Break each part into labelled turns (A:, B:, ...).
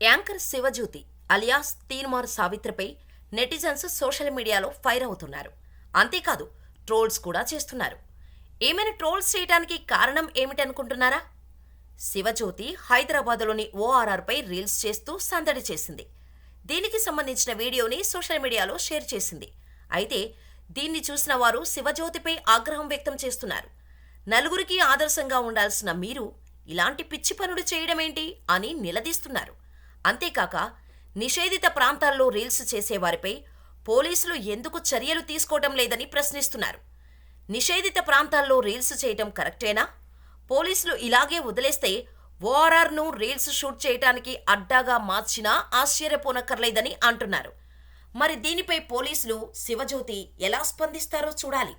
A: Anchor Shivajyothi alias Teenmaar సావిత్రిపై netizens social మీడియాలో fire అవుతున్నారు. అంతేకాదు ట్రోల్స్ కూడా చేస్తున్నారు. ఏమైనా ట్రోల్స్ చేయడానికి కారణం ఏమిటనుకుంటున్నారా శివజ్యోతి హైదరాబాద్లోని ఓఆర్ఆర్పై రీల్స్ చేస్తూ సందడి చేసింది. దీనికి సంబంధించిన వీడియోని సోషల్ మీడియాలో షేర్ చేసింది. అయితే దీన్ని చూసిన వారు శివజ్యోతిపై ఆగ్రహం వ్యక్తం చేస్తున్నారు. నలుగురికి ఆదర్శంగా ఉండాల్సిన మీరు ఇలాంటి పిచ్చి పనులు చేయడమేంటి అని నిలదీస్తున్నారు. అంతేకాక నిషేధిత ప్రాంతాల్లో రీల్స్ చేసేవారిపై పోలీసులు ఎందుకు చర్యలు తీసుకోవటం లేదని ప్రశ్నిస్తున్నారు. నిషేధిత ప్రాంతాల్లో రీల్స్ చేయటం కరెక్టేనా? పోలీసులు ఇలాగే వదిలేస్తే ఓఆర్ఆర్ను రీల్స్ షూట్ చేయటానికి అడ్డాగా మార్చినా ఆశ్చర్యపోనక్కర్లేదని అంటున్నారు. మరి దీనిపై పోలీసులు శివజ్యోతి ఎలా స్పందిస్తారో చూడాలి.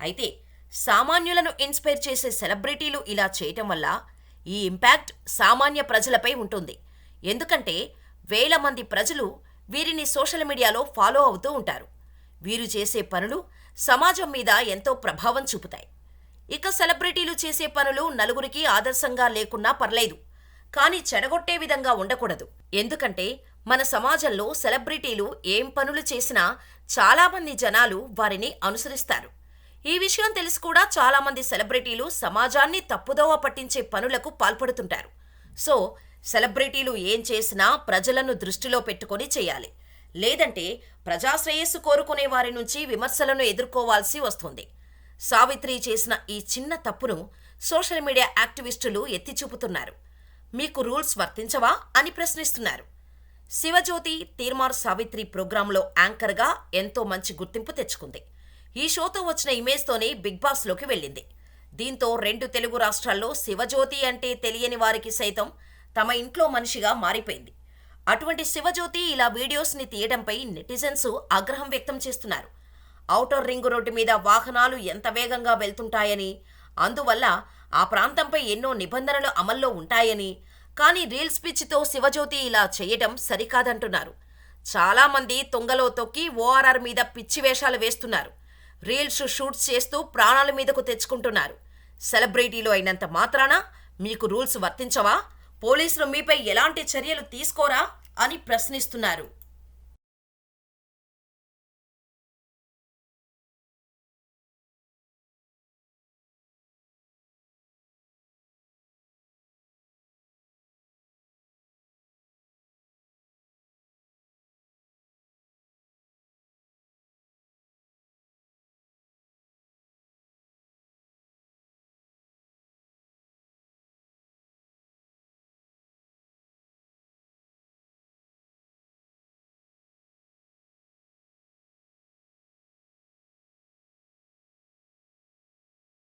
A: అయితే సామాన్యులను ఇన్స్పైర్ చేసే సెలబ్రిటీలు ఇలా చేయటం వల్ల ఈ ఇంపాక్ట్ సామాన్య ప్రజలపై ఉంటుంది. ఎందుకంటే వేల మంది ప్రజలు వీరిని సోషల్ మీడియాలో ఫాలో అవుతూ ఉంటారు. వీరు చేసే పనులు సమాజం మీద ఎంతో ప్రభావం చూపుతాయి. ఇక సెలబ్రిటీలు చేసే పనులు నలుగురికి ఆదర్శంగా లేకున్నా పర్లేదు కానీ చెడగొట్టే విధంగా ఉండకూడదు. ఎందుకంటే మన సమాజంలో సెలబ్రిటీలు ఏం పనులు చేసినా చాలామంది జనాలు వారిని అనుసరిస్తారు. ఈ విషయం తెలిసి కూడా చాలామంది సెలబ్రిటీలు సమాజాన్ని తప్పుదోవ పట్టించే పనులకు పాల్పడుతుంటారు. సో సెలబ్రిటీలు ఏం చేసినా ప్రజలను దృష్టిలో పెట్టుకొని చేయాలి. లేదంటే ప్రజాశ్రేయస్సు కోరుకునే వారి నుంచి విమర్శలను ఎదుర్కోవాల్సి వస్తుంది. సావిత్రి చేసిన ఈ చిన్న తప్పును సోషల్ మీడియా యాక్టివిస్టులు ఎత్తి చూపుతున్నారు మీకు రూల్స్ వర్తించవా అని ప్రశ్నిస్తున్నారు. శివజ్యోతి తీర్మార్ సావిత్రి ప్రోగ్రాంలో యాంకర్గా ఎంతో మంచి గుర్తింపు తెచ్చుకుంది. ఈ షోతో వచ్చిన ఇమేజ్తోనే బిగ్ బాస్లోకి వెళ్ళింది. దీంతో రెండు తెలుగు రాష్ట్రాల్లో శివజ్యోతి అంటే తెలియని వారికి సైతం తమ ఇంట్లో మనిషిగా మారిపోయింది. అటువంటి శివజ్యోతి ఇలా వీడియోస్ని తీయడంపై నెటిజన్స్ ఆగ్రహం వ్యక్తం చేస్తున్నారు. ఔటర్ రింగ్ రోడ్డు మీద వాహనాలు ఎంత వేగంగా వెళ్తుంటాయని అందువల్ల ఆ ప్రాంతంపై ఎన్నో నిబంధనలు అమల్లో ఉంటాయని కానీ రీల్స్ పిచ్చితో శివజ్యోతి ఇలా చేయటం సరికాదంటున్నారు. చాలామంది తొంగలో తొక్కి ఓఆర్ఆర్ మీద పిచ్చి వేషాలు వేస్తున్నారు. రీల్స్ షూట్స్ చేస్తూ ప్రాణాల మీదకు తెచ్చుకుంటున్నారు. సెలబ్రిటీలు అయినంత మాత్రాన మీకు రూల్స్ వర్తించవా? పోలీసులు మీపై ఎలాంటి చర్యలు తీసుకోరా అని ప్రశ్నిస్తున్నారు.